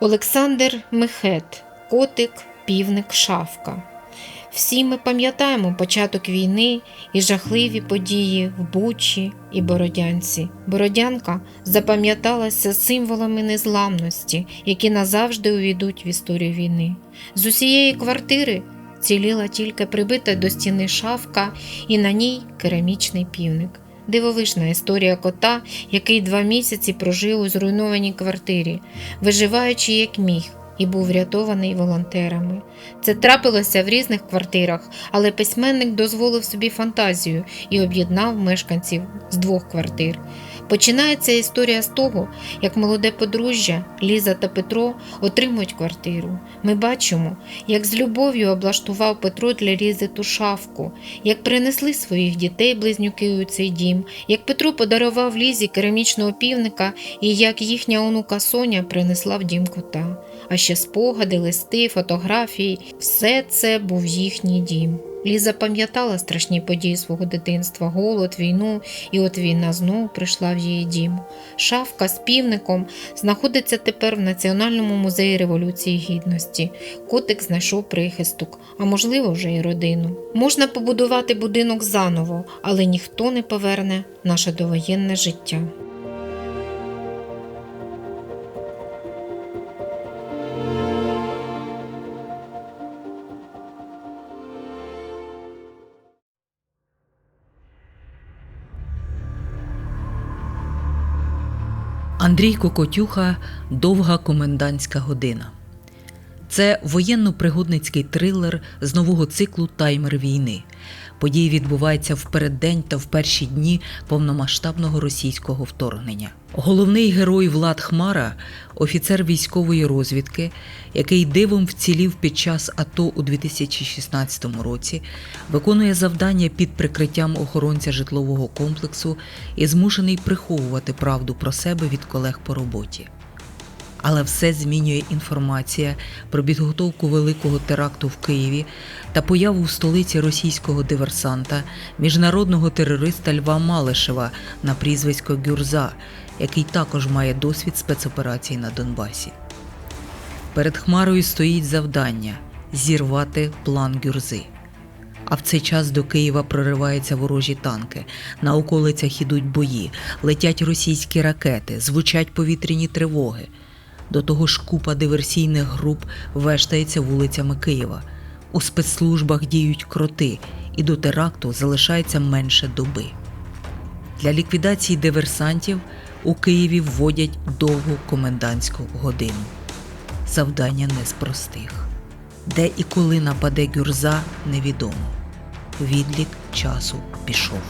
Олександр Мехет, котик, півник, шавка. Всі ми пам'ятаємо початок війни і жахливі події в Бучі і Бородянці. Бородянка запам'яталася символами незламності, які назавжди увійдуть в історію війни. З усієї квартири ціліла тільки прибита до стіни шавка і на ній керамічний півник. Дивовижна історія кота, який два місяці прожив у зруйнованій квартирі, виживаючи як міг, і був врятований волонтерами. Це трапилося в різних квартирах, але письменник дозволив собі фантазію і об'єднав мешканців з двох квартир. Починається історія з того, як молоде подружжя Ліза та Петро отримують квартиру. Ми бачимо, як з любов'ю облаштував Петро для Лізи ту шафку, як принесли своїх дітей близнюки у цей дім, як Петро подарував Лізі керамічного півника і як їхня онука Соня принесла в дім кота. А ще спогади, листи, фотографії все це був їхній дім. Ліза пам'ятала страшні події свого дитинства, голод, війну, і от війна знову прийшла в її дім. Шафка з півником знаходиться тепер в Національному музеї Революції Гідності. Котик знайшов прихисток, а можливо, вже й родину. Можна побудувати будинок заново, але ніхто не поверне наше довоєнне життя. Андрій Кокотюха Довга комендантська година. Це воєнно-пригодницький трилер з нового циклу Таймер війни. Події відбуваються в переддень та в перші дні повномасштабного російського вторгнення. Головний герой Влад Хмара офіцер військової розвідки, який дивом вцілів під час АТО у 2016 році, виконує завдання під прикриттям охоронця житлового комплексу і змушений приховувати правду про себе від колег по роботі. Але все змінює інформація про підготовку великого теракту в Києві та появу в столиці російського диверсанта, міжнародного терориста Льва Малишева на прізвисько Гюрза, який також має досвід спецоперацій на Донбасі. Перед Хмарою стоїть завдання зірвати план Гюрзи. А в цей час до Києва прориваються ворожі танки. На околицях ідуть бої, летять російські ракети, звучать повітряні тривоги. До того ж, купа диверсійних груп вештається вулицями Києва. У спецслужбах діють кроти, і до теракту залишається менше доби. Для ліквідації диверсантів у Києві вводять довгу комендантську годину. Завдання не з простих. Де і коли нападе гюрза, невідомо. Відлік часу пішов.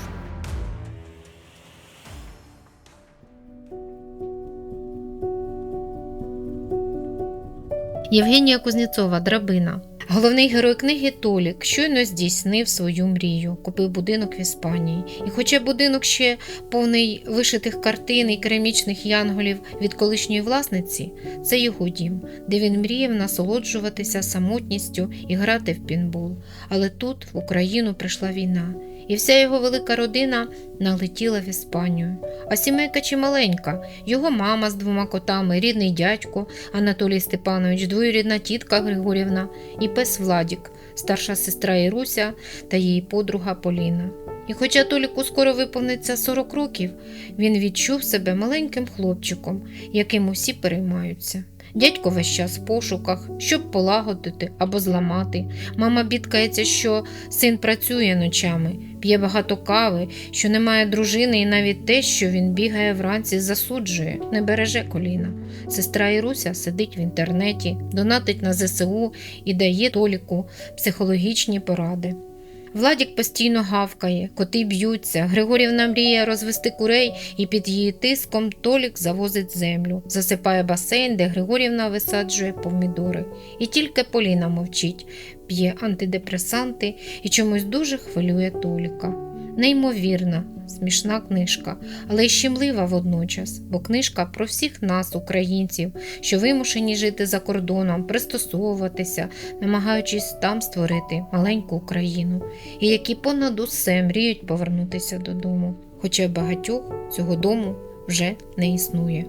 Євгенія Кузнєцова Драбина. Головний герой книги Толік щойно здійснив свою мрію, купив будинок в Іспанії. І хоча будинок ще повний вишитих картин і керамічних янголів від колишньої власниці, це його дім, де він мріяв насолоджуватися самотністю і грати в пінбол. Але тут в Україну прийшла війна, і вся його велика родина налетіла в Іспанію. А сімейка чималенька, його мама з двома котами, рідний дядько Анатолій Степанович, двоюрідна тітка Григорівна і пес Владік, старша сестра Іруся та її подруга Поліна. І хоча Толіку скоро виповниться 40 років, він відчув себе маленьким хлопчиком, яким усі переймаються. Дядько весь час в пошуках, щоб полагодити або зламати. Мама бідкається, що син працює ночами, п'є багато кави, що немає дружини, і навіть те, що він бігає вранці, засуджує, не береже коліна. Сестра Іруся сидить в інтернеті, донатить на ЗСУ і дає Толіку психологічні поради. Владік постійно гавкає, коти б'ються. Григорівна мріє розвести курей і під її тиском Толік завозить землю, засипає басейн, де Григорівна висаджує помідори. І тільки Поліна мовчить, п'є антидепресанти і чомусь дуже хвилює Толіка. Неймовірна, смішна книжка, але й щемлива водночас, бо книжка про всіх нас, українців, що вимушені жити за кордоном, пристосовуватися, намагаючись там створити маленьку Україну, і які понад усе мріють повернутися додому, хоча багатьох цього дому вже не існує.